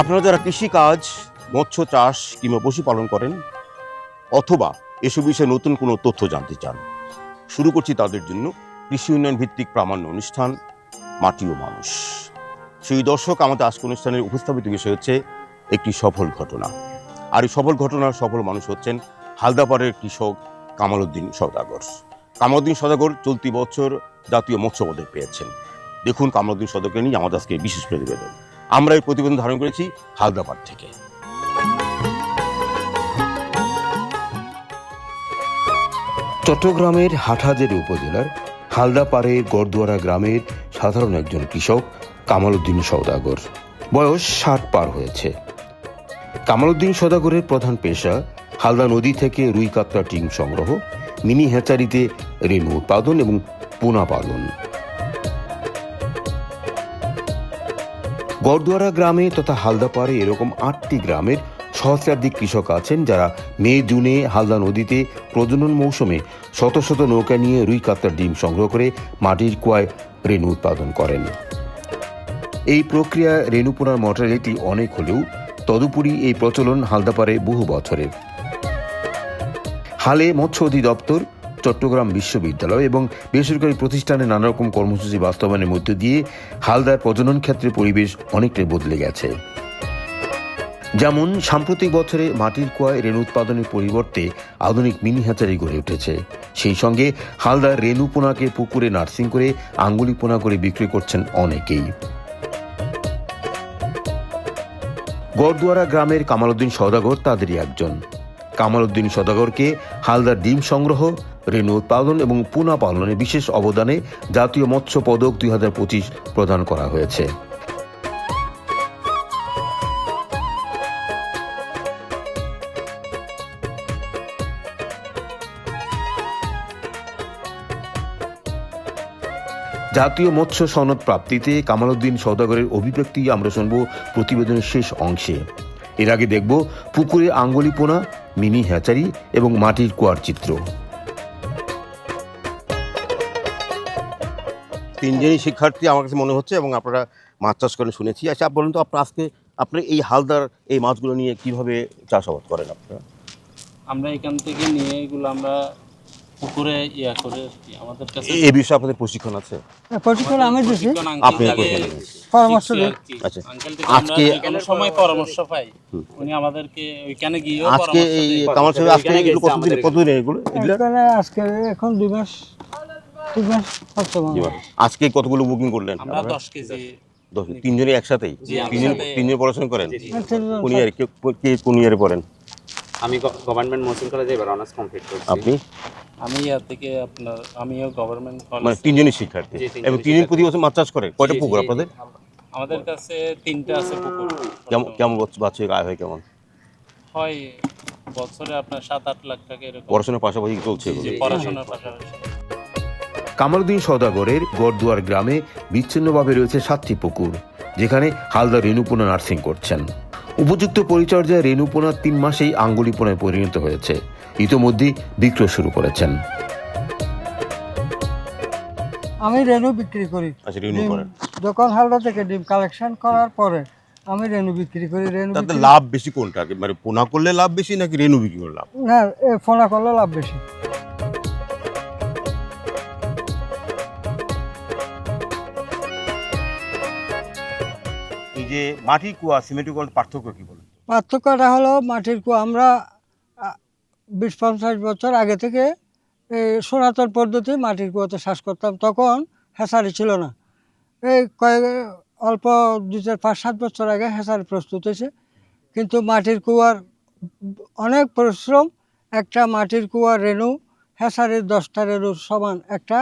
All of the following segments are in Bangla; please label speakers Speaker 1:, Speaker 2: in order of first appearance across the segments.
Speaker 1: আপনারা যারা কৃষিকাজ, মৎস্য চাষ কিংবা পশুপালন করেন, অথবা এসব বিষয়ে নতুন কোনো তথ্য জানতে চান, শুরু করছি তাদের জন্য কৃষি উন্নয়ন ভিত্তিক প্রামাণ্য অনুষ্ঠান, মাটি ও মানুষ। সেই দর্শক, আমাদের আজকে অনুষ্ঠানের উপস্থাপিত বিষয় হচ্ছে একটি সফল ঘটনা। আর এই সফল ঘটনার সফল মানুষ হচ্ছেন হালদাপাড়ের কৃষক কামালউদ্দিন সদাগর কামালউদ্দিন সদাগর চলতি বছর জাতীয় মৎস্য পদক পেয়েছেন। দেখুন কামালউদ্দিন সদাগর নিয়ে আমাদের আজকে বিশেষ প্রতিবেদন। আমরা এই প্রতিবেদন ধারণ করেছি হালদাপাড় থেকে।
Speaker 2: চট্টগ্রামের হাটহাজারী উপজেলার হালদাপাড়ে গড়দুয়ারা গ্রামের সাধারণ একজন কৃষক কামাল উদ্দিন সওদাগর। বয়স ষাট পার হয়েছে। কামাল উদ্দিন সওদাগরের প্রধান পেশা হালদা নদী থেকে রুই কাতলা টিম সংগ্রহ, মিনি হ্যাচারিতে রেণু উৎপাদন এবং পোনা পালন। গড়দুয়ারা গ্রামে তথা হালদাপাড়ে এরকম আটটি গ্রামের সহস্রাধিক কৃষক আছেন যারা মে, জুনে হালদা নদীতে প্রজনন মৌসুমে শত শত নৌকা নিয়ে রুই কাতলার ডিম সংগ্রহ করে মাটির কুয়ায় রেণু উৎপাদন করেন। এই প্রক্রিয়া রেণু পোনার মর্টালিটি অনেক হলেও তদুপরি এই প্রচলন হালদাপাড়ে বহু বছরের। হালে মৎস্য অধিদপ্তর চট্টগ্রাম বিশ্ববিদ্যালয় এবং বেসরকারি প্রতিষ্ঠানে নানা রকম কর্মসূচি বাস্তবায়নের মধ্য দিয়ে হালদার প্রজনন ক্ষেত্রে পরিবেশ অনেকটাই বদলে গেছে। যেমন, সাম্প্রতিক বছরে মাটির কুয়ায় রেণু উৎপাদনের পরিবর্তে আধুনিক মিনি হ্যাচারি গড়ে উঠেছে। সেই সঙ্গে হালদার রেণু পোনাকে পুকুরে নার্সিং করে আঙ্গুলি পোনা করে বিক্রি করছেন অনেকেই। গড়দুয়ারা গ্রামের কামালউদ্দিন সদাগর তাদেরই একজন। কামালউদ্দিন সদাগরকে হালদার ডিম সংগ্রহ রেণু উৎপাদন এবং পোনা পালনে বিশেষ অবদানে জাতীয় মৎস্য পদক দুই হাজার পঁচিশ প্রদান করা হয়েছে। জাতীয় মৎস্য সনদ প্রাপ্তিতে কামালউদ্দিন সওদাগরের অভিব্যক্তি আমরা শুনব প্রতিবেদনের শেষ অংশে। এর আগে দেখব পুকুরে আঙ্গুলি পোনা, মিনি হ্যাচারি এবং মাটির কুয়ার চিত্র।
Speaker 1: তিনজনই শিক্ষার্থী আমার কাছে মনে হচ্ছে এবং আপনারা মাছ চাষ করেন শুনেছি। আচ্ছা বলুন তো আপনার আজকে আপনি এই হালদার এই মাছগুলো নিয়ে কীভাবে চাষাবাদ করেন আপনারা?
Speaker 3: আমরা এখান থেকে নিয়ে এগুলো আমরা পুকুরে ইয়া করে আমাদের কাছে
Speaker 1: এ- এ বিষয়ে আপনাদের প্রশিক্ষণ আছে?
Speaker 4: প্রশিক্ষণ আমি দিছি।
Speaker 3: প্রশিক্ষণ
Speaker 1: আপনি।
Speaker 4: পরামর্শ।
Speaker 1: আচ্ছা। আজকে-
Speaker 3: আমরা সময় পরামর্শ পাই। উনি আমাদেরকে ওইখানে গিয়েও
Speaker 1: আজকে এই
Speaker 3: দেয়।
Speaker 1: কামাল সাহেব আজকে এগুলো কতদিন কতদিন এগুলো? এগুলো
Speaker 4: আজকে এখন দুই মাস দুই মাস হচ্ছে মনে হয়।
Speaker 1: আজকে কতগুলো বুকিং করলেন?
Speaker 3: আমরা কেজি।
Speaker 1: তিনজনই একসাথেই? তিনজন
Speaker 3: একসাথে।
Speaker 1: তিনজন পড়াশোনা করেন?
Speaker 4: তিনজন
Speaker 1: কোন ইয়ারে কে- কোন ইয়ারে পড়েন?
Speaker 5: আমি গভর্নমেন্ট মহসিন কলেজে এবার অনার্স কমপ্লিট করছি।
Speaker 1: আপনি?
Speaker 3: আমি ইয়া থেকে আপনার আমিও গভর্নমেন্ট
Speaker 1: মানে তিনজনই শিক্ষার্থী? এবং তিনজন প্রতি বছর মাছ চাষ করে? কয়টা পুকুর আপনাদের?
Speaker 3: আমাদের কাছে তিনটা আছে পুকুর।
Speaker 1: কেমন কেমন বাচ্চা- বাচ্চা আয় হয় কেমন?
Speaker 3: হয় বছরে আপনার সাত আট লাখ টাকা এরকম।
Speaker 1: পড়াশোনার পাশাপাশি চলছে
Speaker 3: যে পড়াশোনার পাশাপাশি।
Speaker 2: কামালউদ্দিন সওদাগরের গড়দুয়ার গ্রামে বিচ্ছিন্নভাবে রয়েছে সাতটি পুকুর যেখানে হালদা রেণুপোনা নার্সিং করছেন। উপযুক্ত পরিচর্যায় রেণুপোনা তিন মাসেই আঙ্গুলিপোনায় পরিণত হয়েছে। ইতোমধ্যেই বিক্রয় শুরু করেছেন।
Speaker 4: আমি রেনু বিক্রি করি।
Speaker 1: আচ্ছা করেন
Speaker 4: যখন হালদা থেকে ডিম কালেকশন করার পরে আমি রেনু বিক্রি করি রেনু
Speaker 1: তাতে লাভ বেশি কোনটা? মানে পোনা করলে লাভ বেশি নাকি রেনু বিক্রি করলে লাভ?
Speaker 4: না ফোনা করলে লাভ বেশি।
Speaker 1: যে মাটি কুয়া সিমেন্ট কুয়ার পার্থক্য কি বলেন?
Speaker 4: পার্থক্যটা হলো মাটির কুয়া আমরা বিশ পঞ্চাশ বছর আগে থেকে এই সনাতন পদ্ধতি মাটির কুয়াতে চাষ করতাম। তখন হেসারি ছিল না। এই কয়েক, অল্প দু চার পাঁচ সাত বছর আগে হেসারি প্রস্তুত হয়েছে। কিন্তু মাটির কুয়ার অনেক পরিশ্রম, একটা মাটির কুয়ার রেণু, হেসারির দশটা রেণুর সমান একটা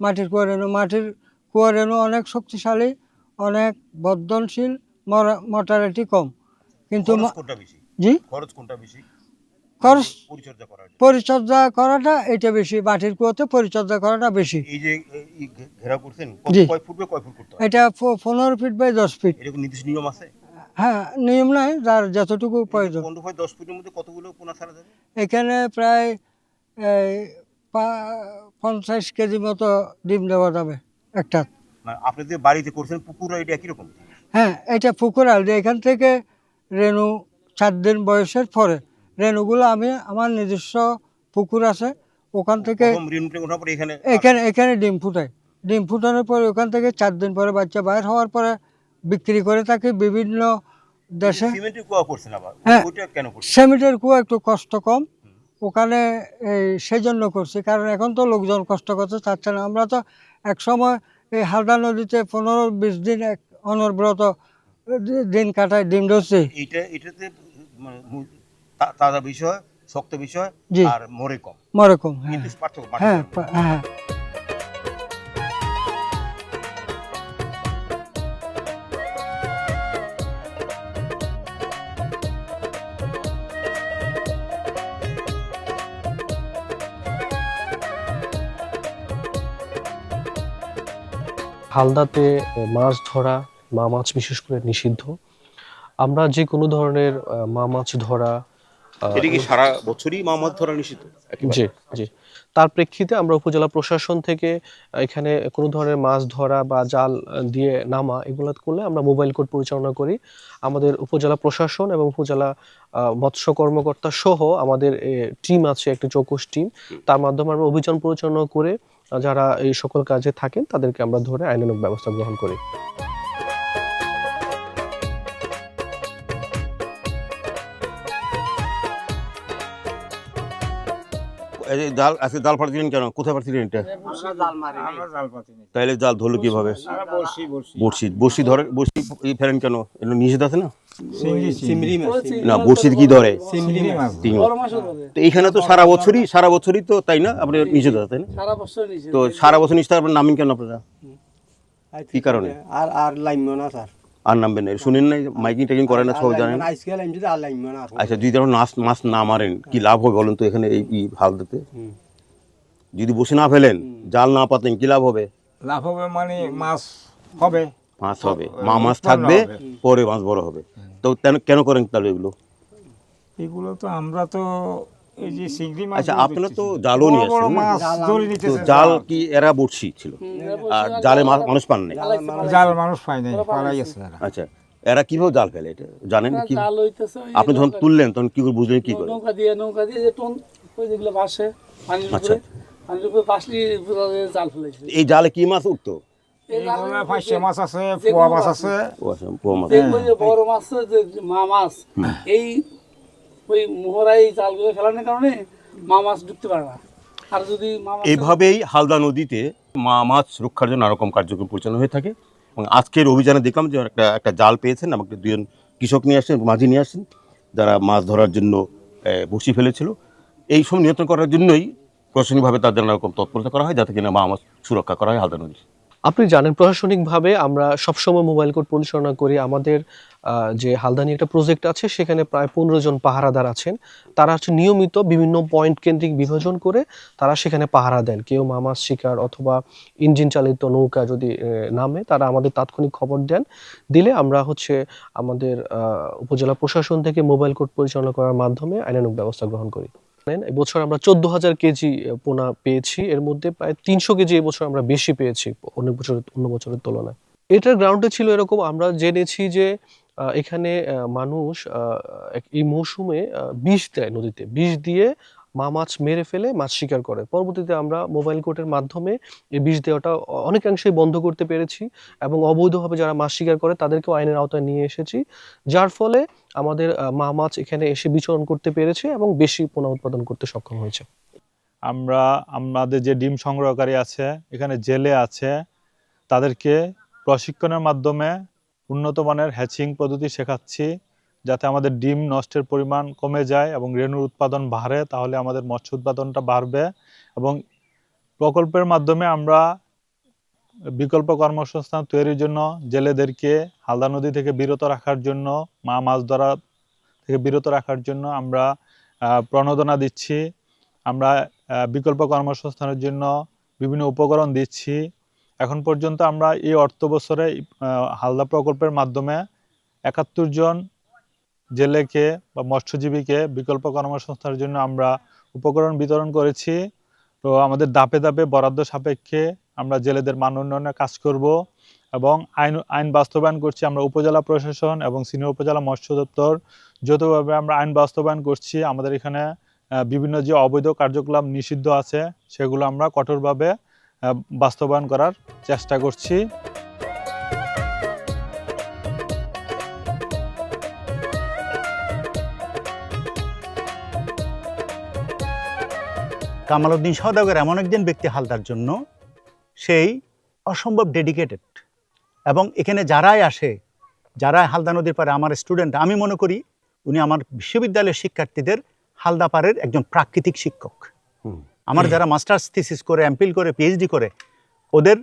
Speaker 4: মাটির কুয়া রেণু। মাটির কুয়া রেণু অনেক শক্তিশালী, অনেক বর্ধনশীল মর্টালিটি কম। কিন্তু
Speaker 1: বেশি?
Speaker 4: জি?
Speaker 1: খরচ কোনটা বেশি?
Speaker 4: খরচ
Speaker 1: পরিচর্যা
Speaker 4: করাটা এটা বেশি মাটির কুয়াতে পরিচর্যা করাটা বেশি।
Speaker 1: এই যে ঘেরা করছেন। কয় ফুট কয় ফুট করতে
Speaker 4: এটা পনেরো ফিট বাই দশ ফিট।
Speaker 1: এরকম নির্দিষ্ট নিয়ম আছে?
Speaker 4: হ্যাঁ নিয়ম নাই যার যতটুকু প্রয়োজন।
Speaker 1: পনেরো বাই দশ ফুটের মধ্যে কতগুলো পোনা ছাড়া যাবে?
Speaker 4: এখানে প্রায় পঞ্চাশ কেজি মতো ডিম দেওয়া যাবে একটা।
Speaker 1: মানে আপনি যে বাড়িতে করছেন পুকুর এটা একই রকম?
Speaker 4: হ্যাঁ এটা পুকুর আল দিয়ে এখান থেকে রেণু চার দিন বয়সের পরে। রেণুগুলো আমি আমার নিজস্ব পুকুর আছে। ওখান থেকে
Speaker 1: এখানে
Speaker 4: এখানে ডিম ফুটাই। ডিম ফুটানোর পরে ওখান থেকে চার দিন পরে বাচ্চা বাইর হওয়ার পরে বিক্রি করে থাকি বিভিন্ন দেশে
Speaker 1: সিমেন্টের
Speaker 4: হ্যাঁ। সেমিটের কুয়া একটু কষ্ট কম। ওখানে এই সেই জন্য করছি কারণ এখন তো লোকজন কষ্ট করতে চাচ্ছে না। আমরা তো এক সময় এই হালদা নদীতে পনেরো বিশ দিন এক অনবরত দিন কাটায় ডিম ধরছি
Speaker 1: এইটা এটাতে মানে তাজা বিষয় শক্ত বিষয় আর মরে কম।
Speaker 4: মরকম হ্যাঁ।
Speaker 1: কিন্তু পার্থক্য
Speaker 4: হ্যাঁ হ্যাঁ।
Speaker 6: হালদাতে মাছ ধরা মা মাছ বিশেষ করে নিষিদ্ধ। আমরা যে কোনো ধরনের মা মাছ ধরা
Speaker 1: এটা কি সারা বছরই মা মাছ ধরা নিষিদ্ধ?
Speaker 6: জি জি। তার প্রেক্ষিতে আমরা উপজেলা প্রশাসন থেকে এখানে কোনো ধরনের মাছ ধরা বা জাল দিয়ে নামা এগুলো করলে আমরা মোবাইল কোড পরিচালনা করি। আমাদের উপজেলা প্রশাসন এবং উপজেলা মৎস্য কর্মকর্তা সহ আমাদের টিম আছে একটি চৌকস টিম। তার মাধ্যমে আমরা অভিযান পরিচালনা করে যারা এই সকল কাজে থাকেন তাদেরকে আমরা ধরে আইনানুগ ব্যবস্থা গ্রহণ করি।
Speaker 1: জাল আজকে জাল ফাড়ছিলেন কেন? কোথায় ফাড়ছিলেন এটা? তাইলে জাল ধরলো কীভাবে? বড়শি বড়শি ধরে বড়শি ফেরেন কেন? এটা নিষেধ আছে না? না বড়শি কি ধরে? তো এইখানে তো সারা বছরই সারা বছরই তো তাই না? আপনি নিষেধ আছে তাই না? তো সারা বছর নিষেধ আপনার নামেন কেন আপনারা? কি কারণে?
Speaker 7: আর আর লাইমো না স্যার
Speaker 1: আর নামবেন না। শুনেন নাই মাইকিং টাইকিং করেন না সব জানেন?
Speaker 7: আজকে লাইম যদি আর লাইমো না
Speaker 1: আচ্ছা যদি যখন মাছ মাছ না মারেন কি লাভ হবে বলেন তো এখানে এই এই হাল দিতে যদি বসে না ফেলেন জাল না পাতেন কি লাভ হবে?
Speaker 8: লাভ হবে মানে মাছ হবে।
Speaker 1: মাছ হবে। মা মাছ থাকবে পরে মাছ বড় হবে। তো তেন- কেন করেন তাহলে এগুলো?
Speaker 8: এগুলো তো আমরা তো এই যে চিংড়ি মাছ
Speaker 1: আচ্ছা আপনারা তো জালও নিয়ে আসছেন
Speaker 8: মাছ ধরে
Speaker 1: তো জাল কি এরা বড়শি ছিল? আর জালে মানুষ পান নাই?
Speaker 8: জাল মানুষ পায় নাই পাড়াই আছে
Speaker 1: আচ্ছা এরা কীভাবে জাল ফেলে এটা? জানেন কি? আপনি যখন তুললেন তখন কি করে বুঝলেন কি করে?
Speaker 3: নৌকা দিয়ে নৌকা দিয়ে যে টোন ওই যেগুলো ভাসে পানির
Speaker 1: আচ্ছা।
Speaker 3: উপরে পানির উপরে ভাসলি জাল ফেলেছে।
Speaker 1: এই জালে কি মাছ উঠতো?
Speaker 8: মাছ আছে পোয়া মাছ আছে।
Speaker 1: ও আচ্ছা, পোয়া মাছ।
Speaker 3: দেখব যে বড় মাছ মা মাছ এই ওই মোহরাই জালগুলো ফেলানোর কারণে মা মাছ ঢুকতে পারে না। আর যদি
Speaker 1: এইভাবেই হালদা নদীতে মা মাছ রক্ষার জন্য নানা রকম কার্যক্রম পরিচালনা হয়ে থাকে এবং আজকের অভিযানে দেখলাম যে একটা একটা জাল পেয়েছেন আমাকে দুজন কৃষক নিয়ে আসছেন মাঝি নিয়ে আসছেন যারা মাছ ধরার জন্য বসি ফেলেছিল। এই সব নিয়ন্ত্রণ করার জন্যই প্রশাসনিকভাবে তাদের নানা রকম তৎপরতা করা হয় যাতে কিনা মা মাছ সুরক্ষা করা হয় হালদা নদী
Speaker 6: আপনি জানেন প্রশাসনিকভাবে আমরা সবসময় মোবাইল কোড পরিচালনা করি। আমাদের যে হালদানি একটা প্রজেক্ট আছে, সেখানে প্রায় পনেরো জন পাহারাদার আছেন। তারা হচ্ছে নিয়মিত বিভিন্ন পয়েন্ট কেন্দ্রিক বিভাজন করে তারা সেখানে পাহারা দেন। কেউ মামাস শিকার অথবা ইঞ্জিন চালিত নৌকা যদি নামে, তারা আমাদের তাৎক্ষণিক খবর দেন। দিলে আমরা হচ্ছে আমাদের উপজেলা প্রশাসন থেকে মোবাইল কোড পরিচালনা করার মাধ্যমে আইনানুগ ব্যবস্থা গ্রহণ করি। এবছর আমরা চোদ্দ হাজার কেজি পোনা পেয়েছি। এর মধ্যে প্রায় তিনশো কেজি এবছর আমরা বেশি পেয়েছি অন্য বছরের অন্য বছরের তুলনায়। এটার গ্রাউন্ডে ছিল এরকম, আমরা জেনেছি যে এখানে মানুষ এই মৌসুমে বিষ দেয় নদীতে। বিষ দিয়ে মা মাছ মেরে ফেলে মাছ শিকার করে। পরবর্তীতে আমরা মোবাইল কোর্টের মাধ্যমে এই বিষ দেওয়াটা অনেকাংশেই বন্ধ করতে পেরেছি এবং অবৈধভাবে যারা মাছ শিকার করে তাদেরকেও আইনের আওতায় নিয়ে এসেছি। যার ফলে আমাদের মা মাছ এখানে এসে বিচরণ করতে পেরেছে এবং বেশি পোনা উৎপাদন করতে সক্ষম হয়েছে।
Speaker 9: আমরা, আমাদের যে ডিম সংগ্রহকারী আছে, এখানে জেলে আছে, তাদেরকে প্রশিক্ষণের মাধ্যমে উন্নত মানের হ্যাচিং পদ্ধতি শেখাচ্ছি যাতে আমাদের ডিম নষ্টের পরিমাণ কমে যায় এবং রেণুর উৎপাদন বাড়ে, তাহলে আমাদের মৎস্য উৎপাদনটা বাড়বে এবং প্রকল্পের মাধ্যমে আমরা বিকল্প কর্মসংস্থান তৈরির জন্য জেলেদেরকে হালদা নদী থেকে বিরত রাখার জন্য, মা মাছ ধরা থেকে বিরত রাখার জন্য আমরা প্রণোদনা দিচ্ছি। আমরা বিকল্প কর্মসংস্থানের জন্য বিভিন্ন উপকরণ দিচ্ছি। এখন পর্যন্ত আমরা এই অর্থ বছরে হালদা প্রকল্পের মাধ্যমে একাত্তর জন জেলেকে বা মৎস্যজীবীকে বিকল্প কর্মসংস্থানের জন্য আমরা উপকরণ বিতরণ করেছি। তো আমাদের ধাপে ধাপে বরাদ্দ সাপেক্ষে আমরা জেলেদের মান উন্নয়নে কাজ করব এবং আইন আইন বাস্তবায়ন করছি আমরা উপজেলা প্রশাসন এবং সিনিয়র উপজেলা মৎস্য দপ্তর। যৌথভাবে আমরা আইন বাস্তবায়ন করছি। আমাদের এখানে বিভিন্ন যে অবৈধ কার্যকলাপ নিষিদ্ধ আছে, সেগুলো আমরা কঠোরভাবে বাস্তবায়ন করার চেষ্টা করছি
Speaker 10: কামাল উদ্দিন সওদাগর এমন একজন ব্যক্তি হালদার জন্য, সেই অসম্ভব ডেডিকেটেড এবং এখানে যারাই আসে যারা হালদা নদীর পারে আমার স্টুডেন্ট আমি মনে করি উনি আমার বিশ্ববিদ্যালয়ের শিক্ষার্থীদের হালদা পাড়ের একজন প্রাকৃতিক শিক্ষক। আমার যারা মাস্টার্স থিসিস করে এমপিল করে পিএইচডি করে ওদের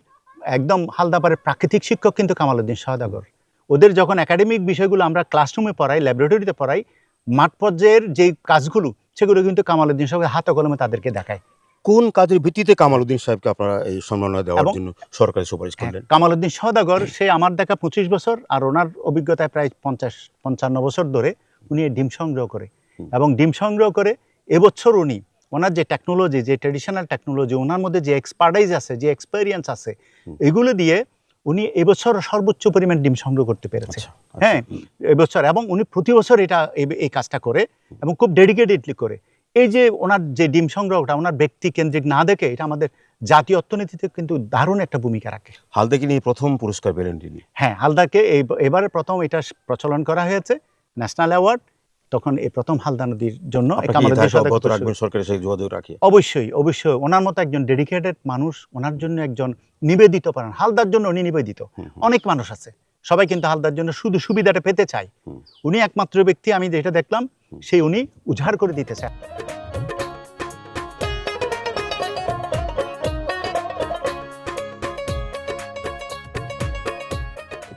Speaker 10: একদম হালদা পাড়ের প্রাকৃতিক শিক্ষক কিন্তু কামাল উদ্দিন সওদাগর। ওদের যখন একাডেমিক বিষয়গুলো আমরা ক্লাসরুমে পড়াই ল্যাবরেটরিতে পড়াই মাঠ পর্যায়ের যেই কাজগুলো সেগুলো কিন্তু কামাল উদ্দিন সাহেব হাতে কলমে তাদেরকে দেখায়।
Speaker 1: কোন কাজের ভিত্তিতে কামাল উদ্দিন সাহেবকে আপনারা এই সম্মাননা দেওয়ার জন্য সরকারি সুপারিশ করলেন?
Speaker 10: কামাল উদ্দিন সদাগর সে আমার দেখা পঁচিশ বছর আর ওনার অভিজ্ঞতায় প্রায় পঞ্চাশ পঞ্চান্ন বছর ধরে উনি ডিম সংগ্রহ করে। এবং ডিম সংগ্রহ করে এবছর উনি ওনার যে টেকনোলজি যে ট্রেডিশনাল টেকনোলজি ওনার মধ্যে যে এক্সপার্টাইজ আছে যে এক্সপেরিয়েন্স আছে এগুলো দিয়ে উনি এবছর সর্বোচ্চ পরিমাণ ডিম সংগ্রহ করতে পেরেছে।
Speaker 1: আচ্ছা,
Speaker 10: হ্যাঁ এবছর এবং উনি প্রতি বছর এটা এই- কাজটা করে এবং খুব ডেডিকেটেডলি করে। এই যে ওনার যে ডিম সংগ্রহটা ওনার ব্যক্তি কেন্দ্রিক না দেখে এটা আমাদের জাতীয় অর্থনীতিতে কিন্তু দারুণ একটা ভূমিকা রাখে।
Speaker 1: হালদাকে নিয়ে প্রথম পুরস্কার পেলেন তিনি।
Speaker 10: হ্যাঁ হালদাকে এবারে প্রথম এটা প্রচলন করা হয়েছে ন্যাশনাল অ্যাওয়ার্ড। তখন এই প্রথম হালদা নদীর জন্য
Speaker 1: সরকারের সাথে যোগাযোগ রাখি
Speaker 10: অবশ্যই অবশ্যই। ওনার মতো একজন ডেডিকেটেড মানুষ ওনার জন্য একজন নিবেদিত পারেন হালদার জন্য উনি নিবেদিত। অনেক মানুষ আছে। সবাই কিন্তু হালদার জন্য শুধু সুবিধাটা পেতে চায়। উনি একমাত্র ব্যক্তি আমি যেটা দেখলাম সেই উনি উজাড় করে দিতে চায়।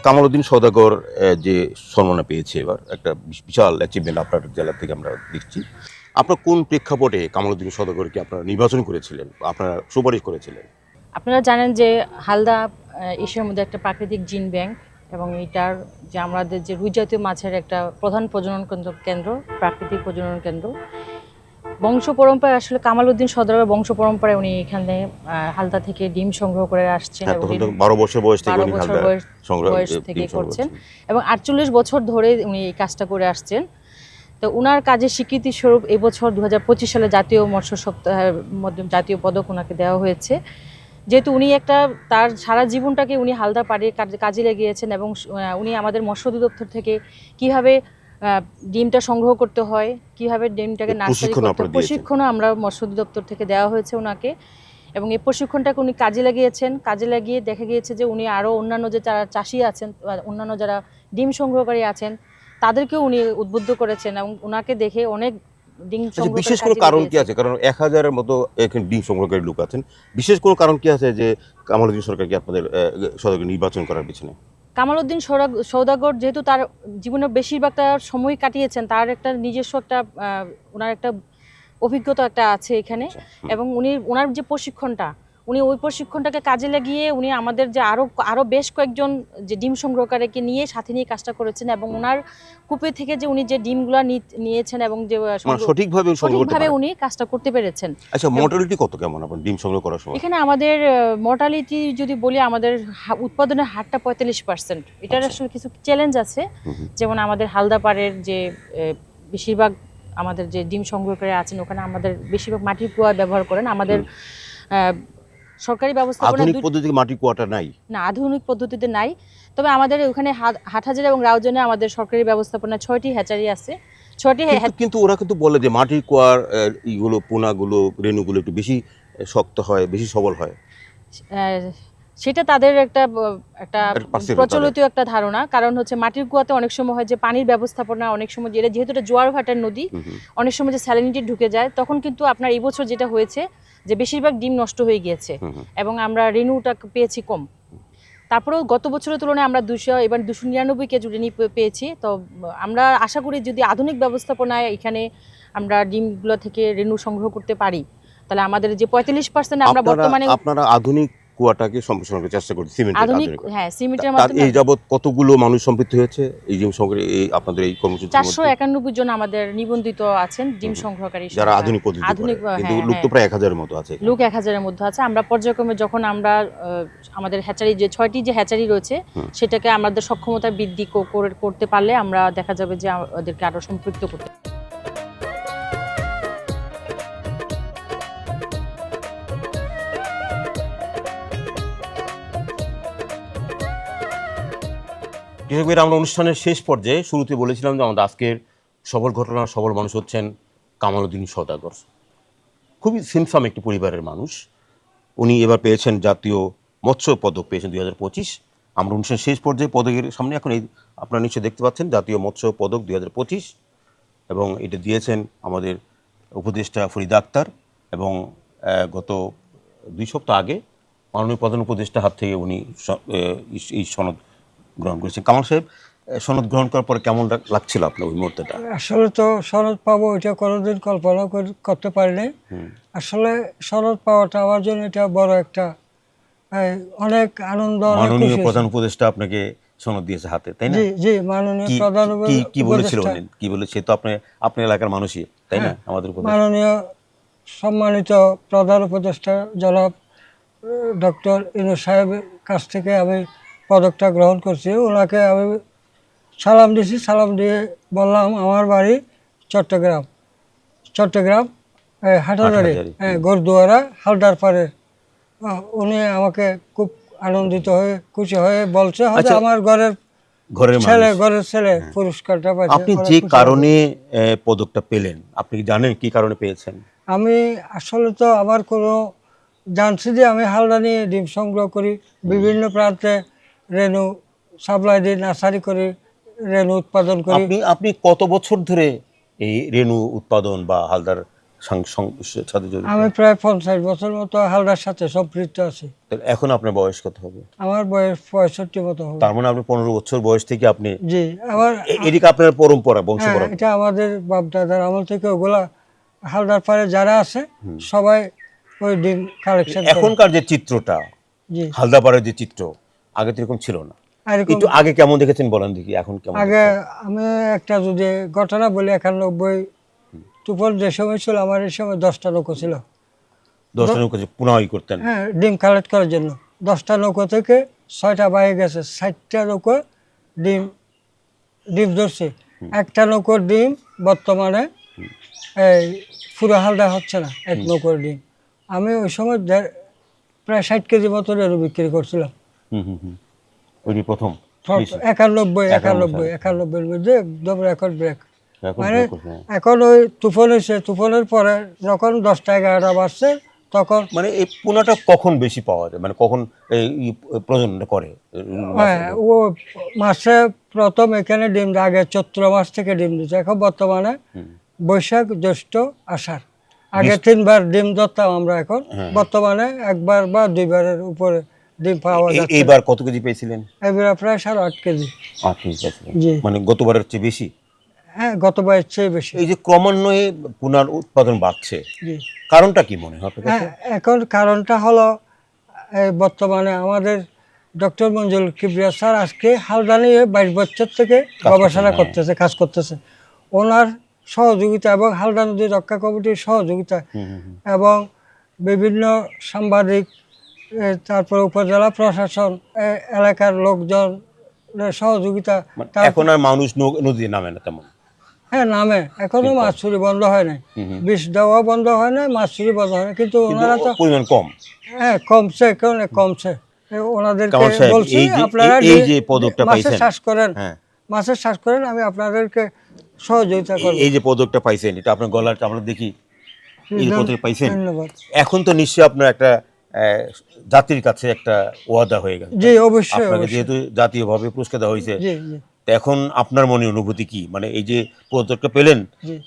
Speaker 1: কামাল উদ্দিন সৌদাগর যে সম্মাননা পেয়েছে এবার, একটা বিশ- বিশাল অ্যাচিভমেন্ট আপনার জেলা থেকে আমরা দেখছি। আপনার কোন প্রেক্ষাপটে কামাল উদ্দিন সৌদাগরকে আপনারা নির্বাচন করেছিলেন, আপনারা সুপারিশ করেছিলেন?
Speaker 11: আপনারা জানেন যে হালদা এশিয়ার মধ্যে একটা প্রাকৃতিক জিন ব্যাংক এবং এটার যে আমাদের যে রুই জাতীয় মাছের একটা প্রধান প্রজনন কেন্দ্র কেন্দ্র, প্রাকৃতিক প্রজনন কেন্দ্র। বংশ পরম্পরায় আসলে কামাল উদ্দিন সদরের বংশ পরম্পরায় উনি এখানে হালদা থেকে ডিম সংগ্রহ করে আসছেন
Speaker 1: হ্যাঁ বারো বছর বয়স থেকে উনি হালদা
Speaker 11: বয়স থেকে করছেন। এবং আটচল্লিশ বছর ধরে উনি এই কাজটা করে আসছেন। তো উনার কাজের স্বীকৃতি স্বরূপ এবছর দু হাজার পঁচিশ সালে জাতীয় মৎস্য সপ্তাহের মধ্যে জাতীয় পদক ওনাকে দেওয়া হয়েছে। যেহেতু উনি একটা তার সারা জীবনটাকে উনি হালদা পাড়ে কাজে- লেগিয়েছেন এবং উনি আমাদের মৎস্য অধিদপ্তর থেকে কীভাবে ডিমটা সংগ্রহ করতে হয় কীভাবে ডিমটাকে নার্সারি করতে। প্রশিক্ষণও আমরা মৎস্য দপ্তর থেকে দেওয়া হয়েছে ওনাকে এবং এই প্রশিক্ষণটাকে উনি কাজে লাগিয়েছেন। কাজে লাগিয়ে দেখা গিয়েছে যে উনি আরও অন্যান্য যে যারা চাষি আছেন অন্যান্য যারা ডিম সংগ্রহকারী আছেন তাদেরকেও উনি উদ্বুদ্ধ করেছেন এবং ওনাকে দেখে অনেক ডিম
Speaker 1: আচ্ছা, বিশেষ কোনো কারণ কি আছে? কারণ এক হাজারের মতো এখানে ডিম সংগ্রহকারী লোক আছেন। বিশেষ কোনো কারণ কি আছে যে কামাল উদ্দিন সরকারকে আপনাদের সদস্য নির্বাচন করার পিছনে?
Speaker 11: কামাল উদ্দিন সৌদাগর যেহেতু তার জীবনের বেশিরভাগটা সময় কাটিয়েছেন তার একটা নিজস্ব একটা ওনার একটা অভিজ্ঞতা একটা আছে এখানে।
Speaker 1: আচ্ছা,
Speaker 11: এবং উনি ওনার যে প্রশিক্ষণটা উনি ওই প্রশিক্ষণটাকে কাজে লাগিয়ে উনি আমাদের যে আরও আরও বেশ কয়েকজন যে ডিম সংগ্রহকারীকে নিয়ে সাথে নিয়ে কাজটা করেছেন এবং ওনার কূপে থেকে যে উনি যে ডিমগুলো নিয়েছেন এবং যে
Speaker 1: মানে সঠিকভাবে
Speaker 11: সঠিকভাবে উনি কাজটা করতে পেরেছেন।
Speaker 1: আচ্ছা মোটালিটি কত কেমন আপনার ডিম সংগ্রহ করার সময়?
Speaker 11: এখানে আমাদের মর্টালিটি যদি বলি আমাদের উৎপাদনের হারটা পঁয়তাল্লিশ পার্সেন্ট এটার
Speaker 1: আচ্ছা।
Speaker 11: আসলে কিছু চ্যালেঞ্জ আছে। যেমন আমাদের হালদাপাড়ের যে বেশিরভাগ আমাদের যে ডিম সংগ্রহকারী আছেন ওখানে আমাদের বেশিরভাগ মাটির কুয়া ব্যবহার করেন। আমাদের সরকারি ব্যবস্থাপনা
Speaker 1: আধুনিক পদ্ধতিতে মাটি কুয়াটা নাই?
Speaker 11: না আধুনিক পদ্ধতিতে নাই। তবে আমাদের ওখানে হাট- হাটহাজারি এবং রাউজনে আমাদের সরকারি ব্যবস্থাপনা ছয়টি হ্যাচারি আছে। ছয়টি হ্যা-
Speaker 1: কিন্তু- ওরা কিন্তু বলে যে মাটির কুয়ার ইগুলো পোনাগুলো রেণুগুলো একটু বেশি শক্ত হয় বেশি সবল হয়।
Speaker 11: সেটা তাদের একটা একটা প্রচলিত একটা ধারণা কারণ হচ্ছে মাটির কুয়াতে অনেক সময় হয় যে পানির ব্যবস্থাপনা অনেক সময় যেটা যেহেতু এটা জোয়ার ভাটার নদী। অনেক সময় যে স্যালিনিটি ঢুকে যায় তখন কিন্তু আপনার এই বছর যেটা হয়েছে যে বেশিরভাগ ডিম নষ্ট হয়ে গিয়েছে। এবং আমরা রেনুটা পেয়েছি কম তারপরেও গত বছরের তুলনায় আমরা দুশো এবার দুশো নিরানব্বই কেজি রেনি পেয়েছি তো আমরা আশা করি যদি আধুনিক ব্যবস্থাপনায় এখানে আমরা ডিমগুলো থেকে রেনু সংগ্রহ করতে পারি তাহলে আমাদের যে পঁয়তাল্লিশ পার্সেন্ট আমরা বর্তমানে
Speaker 1: আপনারা আধুনিক কুয়াটাকে সম্প্রসারণ করার চেষ্টা করছে সিমেন্ট
Speaker 11: আধুনিক হ্যাঁ সিমেন্টের মাধ্যমে
Speaker 1: এই যাবৎ কতগুলো মানুষ সম্পৃক্ত হয়েছে? এই যে সঙ্গে এই আপনাদের এই কর্মসূচি
Speaker 11: চারশো একানব্বই জন আমাদের নিবন্ধিত আছেন ডিম সংগ্রহকারী
Speaker 1: যারা আধুনিক পদ্ধতি
Speaker 11: আধুনিক
Speaker 1: কিন্তু
Speaker 11: হ্যাঁ,
Speaker 1: লোক তো
Speaker 11: হ্যাঁ।
Speaker 1: প্রায় এক হাজারের মতো আছে
Speaker 11: লোক এক হাজারের মধ্যে আছে। আমরা পর্যায়ক্রমে যখন আমরা আমাদের হ্যাচারি যে ছয়টি যে হ্যাচারি রয়েছে সেটাকে আমাদের সক্ষমতা বৃদ্ধি করে- করতে পারলে আমরা দেখা যাবে যে আ- ওদেরকে আরও সম্পৃক্ত করতে
Speaker 1: কৃষক ভাইরা, আমরা অনুষ্ঠানের শেষ পর্যায়ে শুরুতে বলেছিলাম যে আমাদের আজকের সবল ঘটনা সবল মানুষ হচ্ছেন কামালউদ্দিন সদাগর খুবই সিমসাম একটি পরিবারের মানুষ। উনি এবার পেয়েছেন জাতীয় মৎস্য পদক পেয়েছেন দুই হাজার পঁচিশ। আমরা অনুষ্ঠানের শেষ পর্যায়ে পদকের সামনে এখন এই আপনারা নিশ্চয়ই দেখতে পাচ্ছেন জাতীয় মৎস্য পদক দুই হাজার পঁচিশ এবং এটা দিয়েছেন আমাদের উপদেষ্টা ফরিদ আক্তার এবং গত দুই সপ্তাহ আগে মাননীয় প্রধান উপদেষ্টা হাত থেকে উনি এই সনদ গ্রহণ করেছেন। কামাল সাহেব সনদ গ্রহণ করার পরে কেমন লাগছিল আপনার ওই মুহূর্তটা?
Speaker 4: আসলে তো সনদ পাবো এটা কোনোদিন কল্পনা করতে পারিনি আসলে সনদ পাওয়াটা আমার জন্য এটা বড় একটা অনেক আনন্দ
Speaker 1: মাননীয় প্রধান উপদেষ্টা আপনাকে সনদ দিয়েছে হাতে তাই না?
Speaker 4: জি জি মাননীয় প্রধান
Speaker 1: কি কি বলেছিল উনি? কি বলেছে তো আপনি আপনার এলাকার মানুষই তাই না? আমাদের উপদেষ্টা।
Speaker 4: মাননীয় সম্মানিত প্রধান উপদেষ্টা জনাব ডক্টর ইনু সাহেবের কাছ থেকে আমি পদকটা গ্রহণ করছি। ওনাকে আমি সালাম দিয়েছি সালাম দিয়ে বললাম আমার বাড়ি চট্টগ্রাম। চট্টগ্রাম
Speaker 1: হাটাজারি,
Speaker 4: হ্যাঁ গোরদুয়ারা হালদার পাড়ে। উনি আমাকে খুব আনন্দিত হয়ে খুশি হয়ে বলছে হয়তো
Speaker 1: আচ্ছা,
Speaker 4: আমার ঘরের
Speaker 1: ঘরের
Speaker 4: ছেলে ঘরের ছেলে পুরস্কারটা পাইছে
Speaker 1: আপনি যে কারণে পদকটা পেলেন আপনি জানেন কি কারণে পেয়েছেন?
Speaker 4: আমি আসলে তো আমার কোনো জানছি যে আমি হালদা নিয়ে ডিম সংগ্রহ করি। বিভিন্ন প্রান্তে রেনু সাপ্লাই দিই নার্সারি করি রেনু উৎপাদন করি।
Speaker 1: আপনি আপনি কত বছর ধরে এই রেণু উৎপাদন বা হালদার সাথে জড়িত?
Speaker 4: আমি প্রায় পঞ্চাশ বছর মতো হালদার সাথে সম্পৃক্ত আছি।
Speaker 1: এখন আপনার বয়স কত হবে?
Speaker 4: আমার বয়স পঁয়ষট্টি মতো হবে।
Speaker 1: তার মানে আপনি পনেরো বছর বয়স থেকে আপনি
Speaker 4: জি আমার
Speaker 1: এদিকে আপনার পরম্পরা বংশ
Speaker 4: হ্যাঁ, এটা আমাদের বাপ দাদার আমল থেকে ওগুলা হালদার পাড়ে যারা আছে সবাই ওই ডিম কালেকশন
Speaker 1: এখনকার যে চিত্রটা
Speaker 4: জি।
Speaker 1: হালদাপাড়ের যে চিত্র আগে তো এরকম ছিল না। একটু আগে কেমন দেখেছেন বলেন দেখি এখন কেমন
Speaker 4: আগে আমি একটা যদি ঘটনা বলি একানব্বই তুফান যে সময় ছিল আমার এই সময় দশটা নৌকো ছিল।
Speaker 1: দশটা নৌকা পুনরায় করতেন।
Speaker 4: হ্যাঁ ডিম কালেক্ট করার জন্য। দশটা নৌকো থেকে ছয়টা বাইরে গেছে ষাটটা নৌকো ডিম ডিম ধরছে। একটা নৌকোর ডিম বর্তমানে এই পুরো হালদা হচ্ছে না এক নৌকোর ডিম। আমি ওই সময় প্রায় ষাট কেজি মতো বিক্রি করছিলাম।
Speaker 1: ওইটি প্রথম।
Speaker 4: একানব্বই
Speaker 1: একানব্বই
Speaker 4: একানব্বই মধ্যে একদম রেকর্ড ব্রেক মানে
Speaker 1: হ্যাঁ।
Speaker 4: এখন ওই তুফান হয়েছে তুফানের পরে যখন দশটা এগারোটা বাজছে তখন
Speaker 1: মানে এই পোনাটা কখন বেশি পাওয়া যায়? মানে কখন এই ই প্রজননটা করে?
Speaker 4: হ্যাঁ ও মাসে প্রথম এখানে ডিম। আগে চৈত্র মাস থেকে ডিম দিচ্ছে। এখন বর্তমানে বৈশাখ জ্যৈষ্ঠ আষাঢ়। আগে তিনবার ডিম ধরতাম আমরা এখন।
Speaker 1: হ্যাঁ।
Speaker 4: বর্তমানে একবার বা দুইবারের উপরে। ডিম পাওয়া যাচ্ছে।
Speaker 1: এইবার কত কেজি পেয়েছিলেন?
Speaker 4: এবার প্রায় সাড়ে আট কেজি।
Speaker 1: আট কেজি পেয়েছিলেন। মানে গতবারের চেয়ে বেশি?
Speaker 4: হ্যাঁ গতবারের চেয়ে বেশি।
Speaker 1: এই যে ক্রমান্বয়ে পুনার উৎপাদন বাড়ছে কারণটা কি মনে হয়
Speaker 4: হ্যাঁ এখন কারণটা হলো বর্তমানে আমাদের ডক্টর মঞ্জুল কিবরিয়া স্যার আজকে হালদা নিয়ে বাইশ বছর থেকে গবেষণা
Speaker 1: হ্যাঁ।
Speaker 4: করতেছে কাজ করতেছে। ওনার সহযোগিতা এবং হালদা নদী রক্ষা কমিটির সহযোগিতা। এবং বিভিন্ন সাংবাদিক তারপর উপজেলা প্রশাসন এলাকার লোকজন সহযোগিতা
Speaker 1: মানে এখন আর মানুষ নদী নামে না তেমন?
Speaker 4: হ্যাঁ নামে। এখনও মাছ চুরি বন্ধ হয় নাই। বিষ দেওয়া বন্ধ হয় নাই মাছ চুরি বন্ধ হয় না কিন্তু ওনারা তো
Speaker 1: পরিমাণ কম।
Speaker 4: হ্যাঁ কমছে কেন কমছে? ওনাদেরকে বলছি আপনারা
Speaker 1: এই- যে পদকটা
Speaker 4: মাছের
Speaker 1: পাইছেন,
Speaker 4: চাষ করেন
Speaker 1: হ্যাঁ।
Speaker 4: মাছের চাষ করেন আমি আপনাদেরকে সহযোগিতা করব।
Speaker 1: এই যে পদকটা পাইছেন এটা আপনার গলাটা আমরা দেখি। এই পদক পাইছেন।
Speaker 4: ধন্যবাদ।
Speaker 1: এখন তো নিশ্চয়ই আপনার একটা জাতির কাছে একটা ওয়াদা হয়ে গেল।
Speaker 4: জি অবশ্যই
Speaker 1: আপনাকে যেহেতু জাতীয়ভাবে পুরস্কার দেওয়া হয়েছে
Speaker 4: জি জি।
Speaker 1: এখন আপনার মনে অনুভূতি কি? মানে এই যে পদকটা পেলেন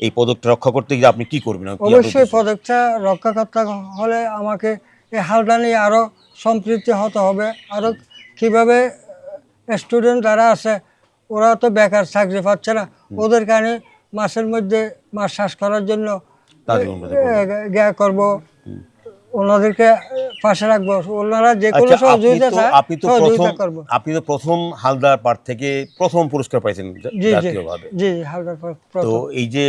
Speaker 1: এই পদকটা রক্ষা করতে গিয়ে আপনি কি করবেন?
Speaker 4: অবশ্যই পদকটা রক্ষা করতে হলে আমাকে এই হালটা নিয়ে আরও সম্পৃক্তি হতে হবে। আরও কীভাবে স্টুডেন্ট যারা আছে ওরা তো বেকার চাকরি পাচ্ছে না। ওদের কারণে মাসের মধ্যে মাছ চাষ করার জন্য করব। ওনাদেরকে পাশে রাখব। ওনারা যে কোনো
Speaker 1: আচ্ছা,
Speaker 4: সহযোগিতা চায়
Speaker 1: আপনি তো প্রথম আপনি তো প্রথম হালদার পার্ট থেকে প্রথম পুরস্কার পাইছেন জাতীয়ভাবে।
Speaker 4: জি হালদার পর-
Speaker 1: তো এই যে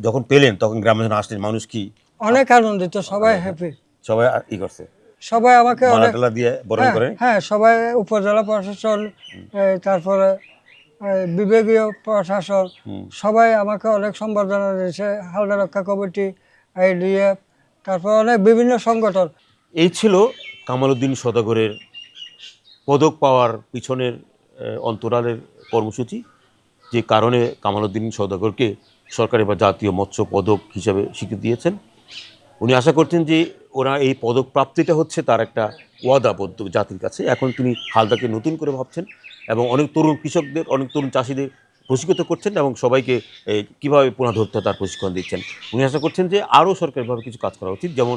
Speaker 1: যখন পেলেন তখন গ্রামে যখন আসলেন মানুষ কি
Speaker 4: অনেক আনন্দিত সবাই হ্যাপি
Speaker 1: সবাই ই করছে।
Speaker 4: সবাই আমাকে
Speaker 1: মালা
Speaker 4: অনেক
Speaker 1: টালা দিয়ে বরণ
Speaker 4: হ্যাঁ,
Speaker 1: করে
Speaker 4: হ্যাঁ সবাই উপজেলা প্রশাসন তারপরে বিভাগীয় প্রশাসন সবাই আমাকে অনেক সম্বর্ধনা দিয়েছে। হালদা রক্ষা কমিটি আইডিএফ তারপর অনেক বিভিন্ন সংগঠন।
Speaker 1: এই ছিল কামালউদ্দিন সদাগরের পদক পাওয়ার পিছনের অন্তরালের কর্মসূচি, যে কারণে কামালউদ্দিন সদাগরকে সরকারি বা জাতীয় মৎস্য পদক হিসাবে স্বীকৃতি দিয়েছেন। উনি আশা করছেন যে ওরা এই পদক প্রাপ্তিটা হচ্ছে তার একটা ওয়াদাবদ্ধ জাতির কাছে। এখন তিনি হালদাকে নতুন করে ভাবছেন এবং অনেক তরুণ কৃষকদের, অনেক তরুণ চাষিদের প্রশিক্ষিত করছেন এবং সবাইকে কীভাবে পোনা ধরতে তার প্রশিক্ষণ দিচ্ছেন। উনি আশা করছেন যে আরও সরকারিভাবে কিছু কাজ করা উচিত। যেমন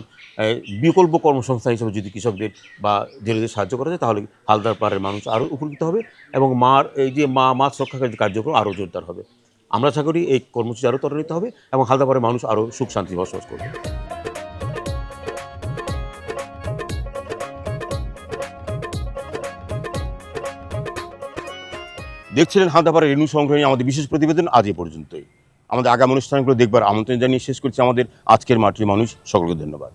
Speaker 1: বিকল্প কর্মসংস্থান হিসেবে যদি কৃষকদের বা জেলেদের সাহায্য করা যায়, তাহলে হালদার পাড়ের মানুষ আরও উপকৃত হবে এবং মার এই যে মা, মাছ রক্ষাকারী কার্যক্রম আরও জোরদার হবে। আমরা আশা করি এই কর্মসূচি আরও ত্বরান্বিত হবে এবং হালদার পাড়ের মানুষ আরও সুখ শান্তি বসবাস করবে। দেখছিলেন হালদাপাড়া রেণু সংগ্রহ আমাদের বিশেষ প্রতিবেদন আজ এ পর্যন্তই। আমাদের আগামী অনুষ্ঠানগুলো দেখবার আমন্ত্রণ জানিয়ে শেষ করছি আমাদের আজকের মাটির মানুষ। সকলকে ধন্যবাদ।